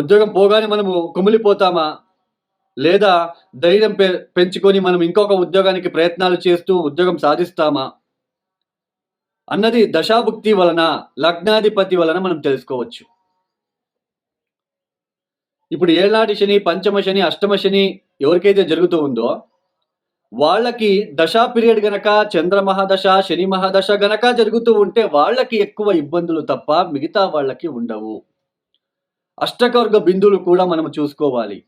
ఉద్యోగం పోగానే మనము కుమిలిపోతామా? లేదా ధైర్యం పె పెంచుకొని మనం ఇంకొక ఉద్యోగానికి ప్రయత్నాలు చేస్తూ ఉద్యోగం సాధిస్తామా? అన్నది దశాభుక్తి వలన లగ్నాధిపతి వలన మనం తెలుసుకోవచ్చు. ఇప్పుడు ఏళ్ళనాటి శని పంచమ శని అష్టమ శని ఎవరికైతే జరుగుతూ ఉందో వాళ్ళకి దశా పీరియడ్ గనక చంద్ర మహాదశ శని మహాదశ గనక జరుగుతూ ఉంటే వాళ్ళకి ఎక్కువ ఇబ్బందులు తప్ప మిగతా వాళ్ళకి ఉండవు. అష్టకవర్గ బిందువులు కూడా మనం చూసుకోవాలి.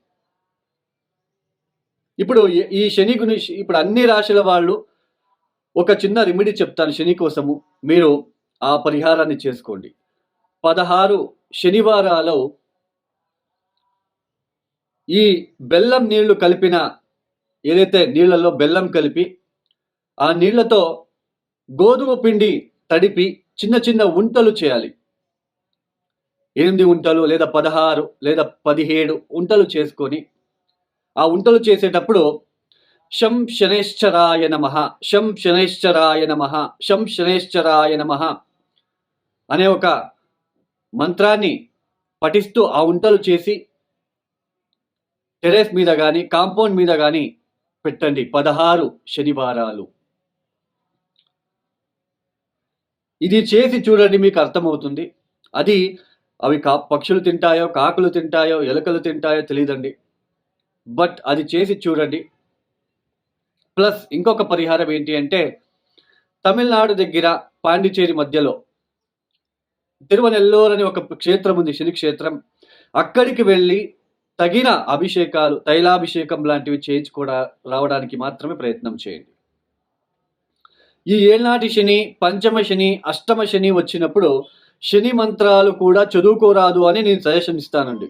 ఇప్పుడు ఈ- శని గురించి ఇప్పుడు అన్ని రాశుల వాళ్ళు ఒక చిన్న రెమెడీ చెప్తాను శని కోసము. మీరు ఆ పరిహారాన్ని చేసుకోండి. పదహారు శనివారాలు ఈ బెల్లం నీళ్ళు కలిపిన ఏదైతే నీళ్ళలో బెల్లం కలిపి ఆ నీళ్ళతో గోధుమ పిండి తడిపి చిన్న చిన్న ఉంటలు చేయాలి. ఎనిమిది ఉంటలు లేదా పదహారు లేదా పదిహేడు ఉంటలు చేసుకొని ఆ ఉంటలు చేసేటప్పుడు శం శనేశ్చరాయ నమ శం శనేశ్చరాయ నమ శం శనేశ్చరాయ నమ అనే ఒక మంత్రాన్ని పఠిస్తూ ఆ ఉంటలు చేసి టెరెస్ మీద కానీ కాంపౌండ్ మీద కానీ పెట్టండి. పదహారు శనివారాలు. ఇది చేసి చూడండి మీకు అర్థమవుతుంది. అది అవి కా పక్షులు తింటాయో కాకులు తింటాయో ఎలుకలు తింటాయో తెలియదండి బట్ అది చేసి చూడండి. ప్లస్ ఇంకొక పరిహారం ఏంటి అంటే తమిళనాడు దగ్గర పాండిచేరి మధ్యలో తిరువనెల్లూరు అని ఒక క్షేత్రం ఉంది శని క్షేత్రం. అక్కడికి వెళ్ళి తగిన అభిషేకాలు తైలాభిషేకం లాంటివి చేయించుకోవడా రావడానికి మాత్రమే ప్రయత్నం చేయండి. ఈ ఏళ్నాటి శని పంచమ శని అష్టమ శని వచ్చినప్పుడు శని మంత్రాలు కూడా చదువుకోరాదు అని నేను సజెషన్ ఇస్తానండి.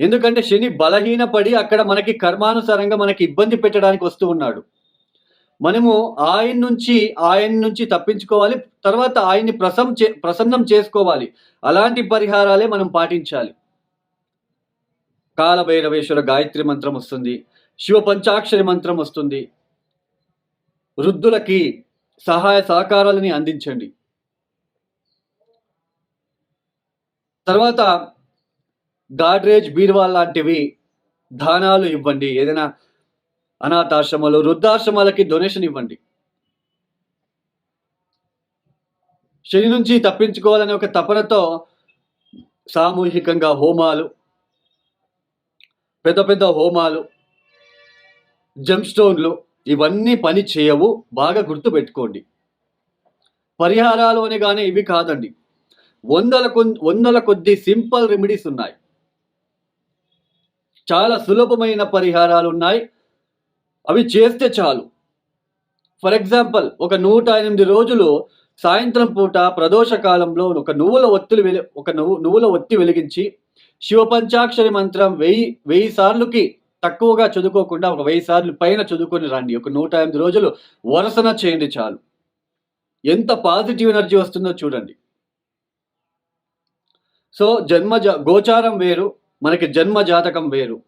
ఎందుకంటే శని బలహీనపడి అక్కడ మనకి కర్మానుసారంగా మనకి ఇబ్బంది పెట్టడానికి వస్తూ ఉన్నాడు. మనము ఆయన నుంచి ఆయన నుంచి తప్పించుకోవాలి తర్వాత ఆయన్ని ప్రసం చే ప్రసన్నం చేసుకోవాలి. అలాంటి పరిహారాలే మనం పాటించాలి. కాలభైరవేశ్వర గాయత్రి మంత్రం వస్తుంది శివ పంచాక్షరి మంత్రం వస్తుంది. వృద్ధులకి సహాయ సహకారాలని అందించండి. తర్వాత గాడ్రేజ్ బీర్వాల్ లాంటివి దానాలు ఇవ్వండి. ఏదైనా అనాథాశ్రమాలు వృద్ధాశ్రమాలకి డొనేషన్ ఇవ్వండి. శని నుంచి తప్పించుకోవాలనే ఒక తపనతో సామూహికంగా హోమాలు పెద్ద పెద్ద హోమాలు జంప్స్టోన్లు ఇవన్నీ పని చేయవు. బాగా గుర్తుపెట్టుకోండి. పరిహారాలు అని కానీ ఇవి కాదండి. వందల కొన్- వందల కొద్ది సింపుల్ రెమెడీస్ ఉన్నాయి. చాలా సులభమైన పరిహారాలు ఉన్నాయి. అవి చేస్తే చాలు. ఫర్ ఎగ్జాంపుల్ ఒక నూట ఎనిమిది రోజులు సాయంత్రం పూట ప్రదోష కాలంలో ఒక నువ్వుల ఒత్తులు వెలి ఒక నువ్వు నువ్వుల ఒత్తి వెలిగించి శివ పంచాక్షరి మంత్రం వెయ్యి వెయ్యి సార్లుకి తక్కువగా చదువుకోకుండా ఒక వెయ్యి సార్లు పైన చదువుకొని రండి. ఒక నూట ఎనిమిది రోజులు వరసన చేయండి చాలు. ఎంత పాజిటివ్ ఎనర్జీ వస్తుందో చూడండి. సో జన్మ జా- గోచారం వేరు మనకి జన్మ జాతకం వేరు.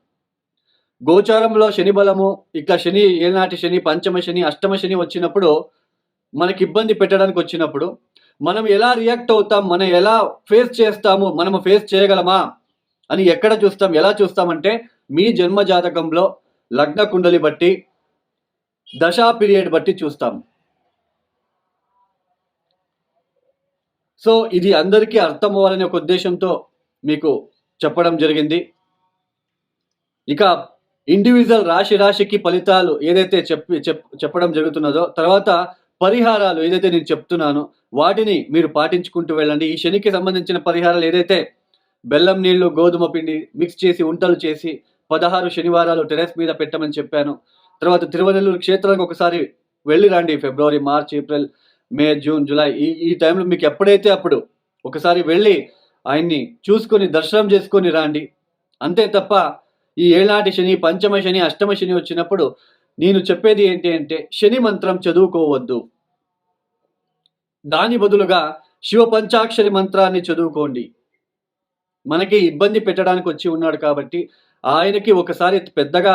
గోచారంలో శని బలము ఇక శని ఏనాటి శని పంచమ శని అష్టమ శని వచ్చినప్పుడు మనకి ఇబ్బంది పెట్టడానికి వచ్చినప్పుడు మనం ఎలా రియాక్ట్ అవుతాం మనం ఎలా ఫేస్ చేస్తాము మనం ఫేస్ చేయగలమా అని ఎక్కడ చూస్తాం ఎలా చూస్తామంటే మీ జన్మ జాతకంలో లగ్న కుండలి బట్టి దశా పీరియడ్ బట్టి చూస్తాం. సో ఇది అందరికీ అర్థం అవ్వాలనే ఒక ఉద్దేశంతో మీకు చెప్పడం జరిగింది. ఇక ఇండివిజువల్ రాశి రాశికి ఫలితాలు ఏదైతే చెప్పి చెప్ చెప్పడం జరుగుతున్నదో తర్వాత పరిహారాలు ఏదైతే నేను చెప్తున్నానో వాటిని మీరు పాటించుకుంటూ వెళ్ళండి. ఈ శనికి సంబంధించిన పరిహారాలు ఏదైతే బెల్లం నీళ్ళు గోధుమ పిండి మిక్స్ చేసి ఉంటలు చేసి పదహారు శనివారాలు టెరెస్ మీద పెట్టమని చెప్పాను. తర్వాత తిరువనెల్లూరు క్షేత్రానికి ఒకసారి వెళ్ళి రండి. ఫిబ్రవరి March April May June July ఈ ఈ టైంలో మీకు ఎప్పుడైతే అప్పుడు ఒకసారి వెళ్ళి ఆయన్ని చూసుకొని దర్శనం చేసుకొని రండి. అంతే తప్ప ఈ ఏనాటి శని పంచమ శని అష్టమ శని వచ్చినప్పుడు నేను చెప్పేది ఏంటి అంటే శని మంత్రం చదువుకోవద్దు. దాని బదులుగా శివ పంచాక్షరి మంత్రాన్ని చదువుకోండి. మనకి ఇబ్బంది పెట్టడానికి వచ్చి ఉన్నాడు కాబట్టి ఆయనకి ఒకసారి పెద్దగా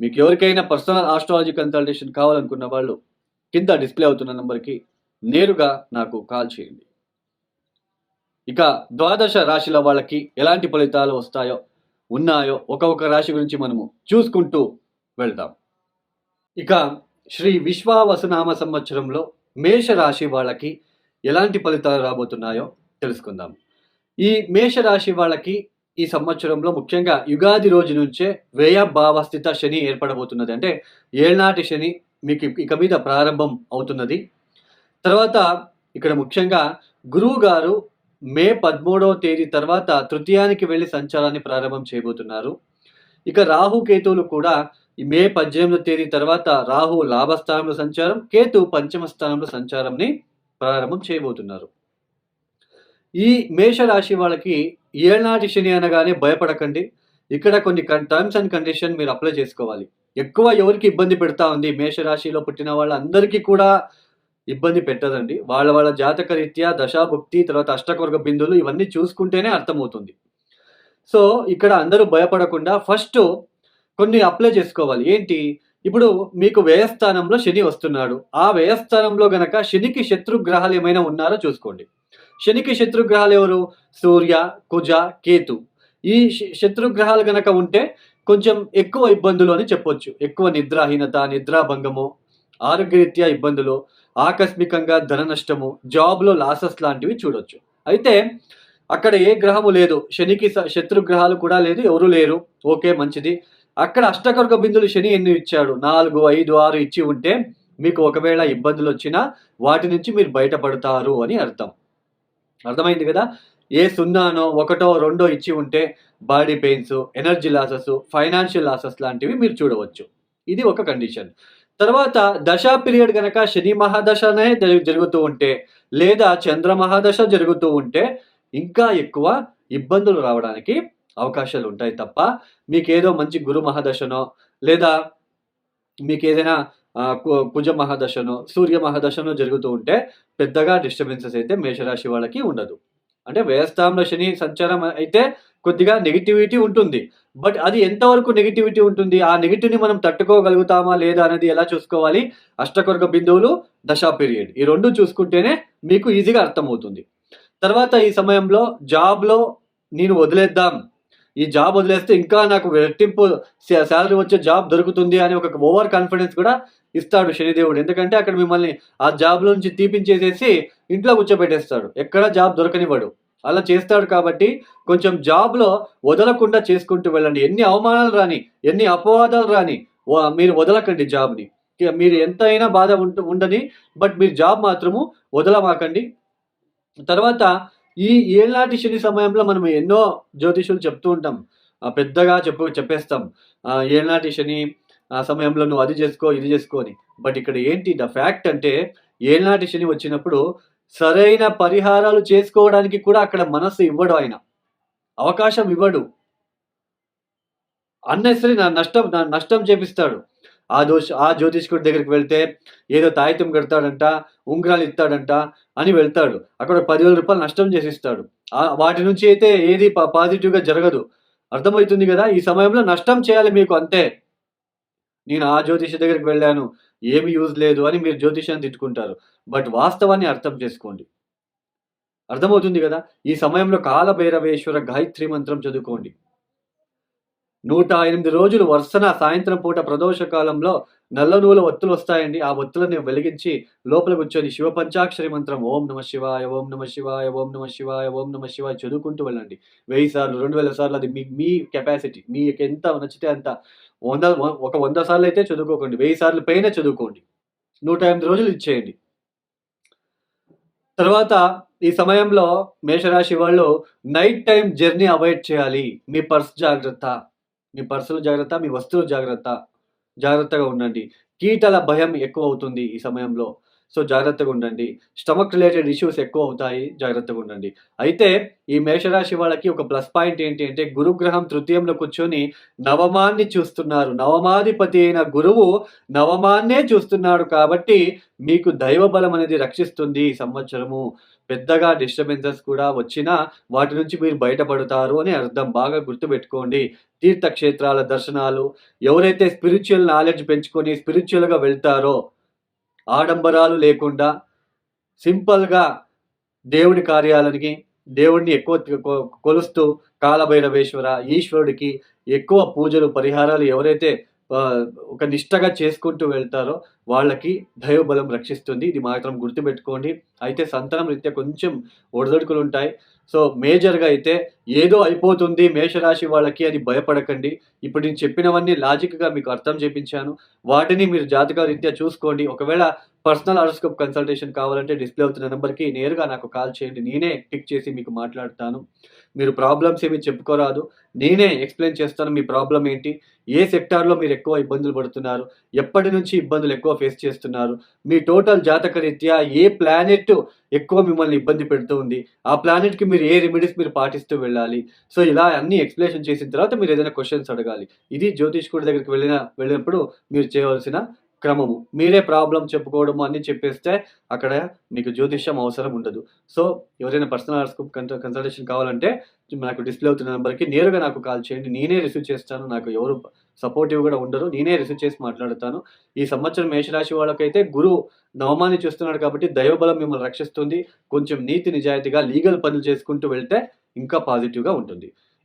మీకు ఎవరికైనా పర్సనల్ ఆస్ట్రాలజీ కన్సల్టేషన్ కావాలనుకున్న వాళ్ళు కింద డిస్ప్లే అవుతున్న నెంబర్కి నేరుగా నాకు కాల్ చేయండి. ఇక ద్వాదశ రాశిల వాళ్ళకి ఎలాంటి ఫలితాలు వస్తాయో ఉన్నాయో ఒక్కొక్క రాశి గురించి మనము చూసుకుంటూ వెళ్దాం. ఇక శ్రీ విశ్వావసునామ సంవత్సరంలో మేష రాశి వాళ్ళకి ఎలాంటి ఫలితాలు రాబోతున్నాయో తెలుసుకుందాం. ఈ మేషరాశి వాళ్ళకి ఈ సంవత్సరంలో ముఖ్యంగా యుగాది రోజు నుంచే వ్యయ భావస్థిత శని ఏర్పడబోతున్నది. అంటే ఏళ్నాటి శని మీకు ఇక మీద ప్రారంభం అవుతున్నది. తర్వాత ఇక్కడ ముఖ్యంగా గురువు గారు మే పదమూడవ తేదీ తర్వాత తృతీయానికి వెళ్ళి సంచారాన్ని ప్రారంభం చేయబోతున్నారు. ఇక రాహు కేతువులు కూడా మే పద్దెనిమిదో తేదీ తర్వాత రాహు లాభస్థానంలో సంచారం కేతు పంచమ స్థానంలో సంచారంని ప్రారంభం చేయబోతున్నారు. ఈ మేషరాశి వాళ్ళకి ఏనాటి శని అనగానే భయపడకండి. ఇక్కడ కొన్ని టర్మ్స్ అండ్ కండిషన్ మీరు అప్లై చేసుకోవాలి. ఎక్కువ ఎవరికి ఇబ్బంది పెడతా ఉంది మేషరాశిలో పుట్టిన వాళ్ళందరికీ కూడా ఇబ్బంది పెట్టదండి. వాళ్ళ వాళ్ళ జాతక రీత్యా దశాభుక్తి తర్వాత అష్టకొరగ బిందువులు ఇవన్నీ చూసుకుంటేనే అర్థమవుతుంది. సో ఇక్కడ అందరూ భయపడకుండా ఫస్ట్ కొన్ని అప్లై చేసుకోవాలి. ఏంటి? ఇప్పుడు మీకు వ్యయస్థానంలో శని వస్తున్నాడు. ఆ వ్యయస్థానంలో గనక శనికి శత్రు గ్రహాలు ఏమైనా ఉన్నారో చూసుకోండి. శనికి శత్రుగ్రహాలు ఎవరు? సూర్య కుజ కేతు. ఈ శ- శత్రు గనక ఉంటే కొంచెం ఎక్కువ ఇబ్బందులు అని చెప్పొచ్చు. ఎక్కువ నిద్రాహీనత నిద్రాభంగము ఆరోగ్యరీత్యా ఇబ్బందులు ఆకస్మికంగా ధన నష్టము జాబ్లో లాసెస్ లాంటివి చూడొచ్చు. అయితే అక్కడ ఏ గ్రహము లేదు. శనికి శత్రుగ్రహాలు కూడా లేదు ఎవరు లేరు. ఓకే మంచిది. అక్కడ అష్టకర్గ బిందులు శని ఎన్ని ఇచ్చాడు? నాలుగు ఐదు ఆరు ఇచ్చి ఉంటే మీకు ఒకవేళ ఇబ్బందులు వచ్చినా వాటి నుంచి మీరు బయటపడతారు అని అర్థం. అర్థమైంది కదా? ఏ సున్నానో ఒకటో రెండో ఇచ్చి ఉంటే body pains energy losses financial losses లాంటివి మీరు చూడవచ్చు. ఇది ఒక కండిషన్. తర్వాత దశా పీరియడ్ కనుక శని మహాదశనే జరుగుతూ ఉంటే లేదా చంద్ర మహాదశ జరుగుతూ ఉంటే ఇంకా ఎక్కువ ఇబ్బందులు రావడానికి అవకాశాలు ఉంటాయి తప్ప మీకేదో మంచి గురు మహాదశనో లేదా మీకు ఏదైనా కు- కుజ మహాదశనో సూర్య మహాదశనో జరుగుతూ ఉంటే పెద్దగా డిస్టర్బెన్సెస్ అయితే మేషరాశి వాళ్ళకి ఉండదు. అంటే వ్యయస్థానంలో శని సంచారం అయితే కొద్దిగా నెగిటివిటీ ఉంటుంది. బట్ అది ఎంతవరకు నెగిటివిటీ ఉంటుంది? ఆ నెగిటివ్ని మనం తట్టుకోగలుగుతామా లేదా అనేది ఎలా చూసుకోవాలి? అష్టకొరక బిందువులు దశా పీరియడ్ ఈ రెండు చూసుకుంటేనే మీకు ఈజీగా అర్థమవుతుంది. తర్వాత ఈ సమయంలో జాబ్లో నేను వదిలేద్దాం. ఈ జాబ్ వదిలేస్తే ఇంకా నాకు రెట్టింపు శాలరీ వచ్చే జాబ్ దొరుకుతుంది అని ఒక ఓవర్ కాన్ఫిడెన్స్ కూడా ఇస్తాడు శనిదేవుడు. ఎందుకంటే అక్కడ మిమ్మల్ని ఆ జాబ్ నుంచి తీపించేసేసి ఇంట్లో కూర్చోబెట్టేస్తాడు. ఎక్కడ జాబ్ దొరకనివ్వడు. అలా చేస్తాడు కాబట్టి కొంచెం జాబ్లో వదలకుండా చేసుకుంటూ వెళ్ళండి. ఎన్ని అవమానాలు రాని ఎన్ని అపవాదాలు రాని మీరు వదలకండి జాబ్ని. మీరు మీరు ఎంతైనా బాధ ఉంట ఉండని బట్ మీరు జాబ్ మాత్రము వదలమాకండి. తర్వాత ఈ ఏనాటి శని సమయంలో మనం ఎన్నో జ్యోతిషులు చెప్తూ ఉంటాం. పెద్దగా చెప్పు చెప్పేస్తాం. ఏనాటి శని ఆ సమయంలో నువ్వు అది చేసుకో ఇది చేసుకో అని. బట్ ఇక్కడ ఏంటి ద ఫ్యాక్ట్ అంటే ఏనాటి శని వచ్చినప్పుడు సరైన పరిహారాలు చేసుకోవడానికి కూడా అక్కడ మనసు ఇవ్వడు ఆయన. అవకాశం ఇవ్వడు. అన్నెసరి నా నష్టం నా నష్టం చేపిస్తాడు. ఆ దోష ఆ జ్యోతిష్కుడి దగ్గరికి వెళ్తే ఏదో తాయితం కడతాడంట ఉంగరాలు ఇస్తాడంట అని వెళ్తాడు. అక్కడ పదివేల రూపాయలు నష్టం చేసిస్తాడు. వాటి నుంచి అయితే ఏది పా- పాజిటివ్గా జరగదు. అర్థమవుతుంది కదా? ఈ సమయంలో నష్టం చేయాలి మీకు అంతే. నేను ఆ జ్యోతిష దగ్గరికి వెళ్ళాను. ఏమి యూజ్ లేదు అని మీరు జ్యోతిషాన్ని తిట్టుకుంటారు. బట్ వాస్తవాన్ని అర్థం చేసుకోండి. అర్థమవుతుంది కదా? ఈ సమయంలో కాలభైరవేశ్వర గాయత్రి మంత్రం చదువుకోండి. నూట ఎనిమిది రోజులు వరుసన సాయంత్రం పూట ప్రదోష కాలంలో నల్ల నూల ఒత్తులు వస్తాయండి. ఆ ఒత్తులని వెలిగించి లోపల కూర్చొని శివ పంచాక్షరి మంత్రం ఓం నమ శివాయ ఓం నమ శివాయ ఓం నమ శివాయ ఓం నమ శివాయ చదువుకుంటూ వెళ్ళండి. వెయ్యి సార్లు రెండు వేల సార్లు అది మీ మీ కెపాసిటీ మీకు ఎంత నచ్చితే అంత వంద ఒక వంద సార్లు అయితే చదువుకోకండి. వెయ్యి సార్లు పైన చదువుకోండి. నూట ఎనిమిది రోజులు ఇచ్చేయండి. తర్వాత ఈ సమయంలో మేషరాశి వాళ్ళు నైట్ టైం జర్నీ అవాయిడ్ చేయాలి. మీ పర్స్ జాగ్రత్త. మీ పర్సులు జాగ్రత్త మీ వస్తువులు జాగ్రత్త. జాగ్రత్తగా ఉండండి. కీటల భయం ఎక్కువ అవుతుంది ఈ సమయంలో. సో జాగ్రత్తగా ఉండండి. స్టమక్ రిలేటెడ్ ఇష్యూస్ ఎక్కువ అవుతాయి జాగ్రత్తగా ఉండండి. అయితే ఈ మేషరాశి వాళ్ళకి ఒక ప్లస్ పాయింట్ ఏంటి అంటే గురుగ్రహం తృతీయంలో కూర్చొని నవమాన్ని చూస్తున్నారు. నవమాధిపతి అయిన గురువు నవమాన్నే చూస్తున్నాడు కాబట్టి మీకు దైవ బలం అనేది రక్షిస్తుంది ఈ సంవత్సరము. పెద్దగా డిస్టర్బెన్సెస్ కూడా వచ్చినా వాటి నుంచి మీరు బయటపడతారు అని అర్థం. బాగా గుర్తుపెట్టుకోండి. తీర్థక్షేత్రాల దర్శనాలు ఎవరైతే స్పిరిచువల్ నాలెడ్జ్ పెంచుకొని స్పిరిచువల్గా వెళ్తారో ఆడంబరాలు లేకుండా సింపుల్గా దేవుడి కార్యాలనికి దేవుడిని ఎక్కువ కొ- కొలుస్తూ కాలభైరవేశ్వర ఈశ్వరుడికి ఎక్కువ పూజలు పరిహారాలు ఎవరైతే ఒక నిష్టగా చేసుకుంటూ వెళ్తారో వాళ్ళకి దైవబలం రక్షిస్తుంది. ఇది మాత్రం గుర్తుపెట్టుకోండి. అయితే సంతానం రీత్యా కొంచెం ఒడదొడుకులు ఉంటాయి. సో మేజర్గా అయితే ఏదో అయిపోతుంది మేషరాశి వాళ్ళకి అని భయపడకండి. ఇప్పుడు నేను చెప్పినవన్నీ లాజిక్గా మీకు అర్థం చేపించాను. వాటిని మీరు జాతక రీత్యా చూసుకోండి. ఒకవేళ పర్సనల్ హారోస్కోప్ కన్సల్టేషన్ కావాలంటే డిస్ప్లే అవుతున్న నెంబర్కి నేరుగా నాకు కాల్ చేయండి. నేనే పిక్ చేసి మీకు మాట్లాడతాను. మీరు ప్రాబ్లమ్స్ ఏమి చెప్పుకోరాదు. నేనే ఎక్స్ప్లెయిన్ చేస్తాను మీ ప్రాబ్లం ఏంటి. ఏ సెక్టార్లో మీరు ఎక్కువ ఇబ్బందులు పడుతున్నారు? ఎప్పటి నుంచి ఇబ్బందులు ఎక్కువ ఫేస్ చేస్తున్నారు? మీ టోటల్ జాతక రీత్యా ఏ ప్లానెట్ ఎక్కువ మిమ్మల్ని ఇబ్బంది పెడుతూ ఉంది? ఆ ప్లానెట్కి మీరు ఏ రెమెడీస్ మీరు పాటిస్తూ వెళ్ళాలి? సో ఇలా అన్ని ఎక్స్ప్లెనేషన్ చేసిన తర్వాత మీరు ఏదైనా క్వశ్చన్స్ అడగాలి. ఇది జ్యోతిష్కుడి దగ్గరికి వెళ్ళిన వెళ్ళినప్పుడు మీరు చేయవలసిన క్రమము. మీరే ప్రాబ్లం చెప్పుకోవడము అన్ని చెప్పేస్తే అక్కడ మీకు జ్యోతిష్యం అవసరం ఉండదు. సో ఎవరైనా పర్సనల్ హారోస్కోప్ కన్సల్టేషన్ కావాలంటే నాకు డిస్ప్లే అవుతున్న నెంబర్కి నేరుగా నాకు కాల్ చేయండి. నేనే రిసీవ్ చేస్తాను. నాకు ఎవరు సపోర్టివ్ కూడా ఉండరు. నేనే రిసీవ్ చేసి మాట్లాడతాను. ఈ సంవత్సరం మేషరాశి వాళ్ళకైతే గురువు నవమాన్ని చూస్తున్నాడు కాబట్టి దైవబలం మిమ్మల్ని రక్షిస్తుంది. కొంచెం నీతి నిజాయితీగా లీగల్ పనులు చేసుకుంటూ వెళ్తే ఇంకా పాజిటివ్గా ఉంటుంది.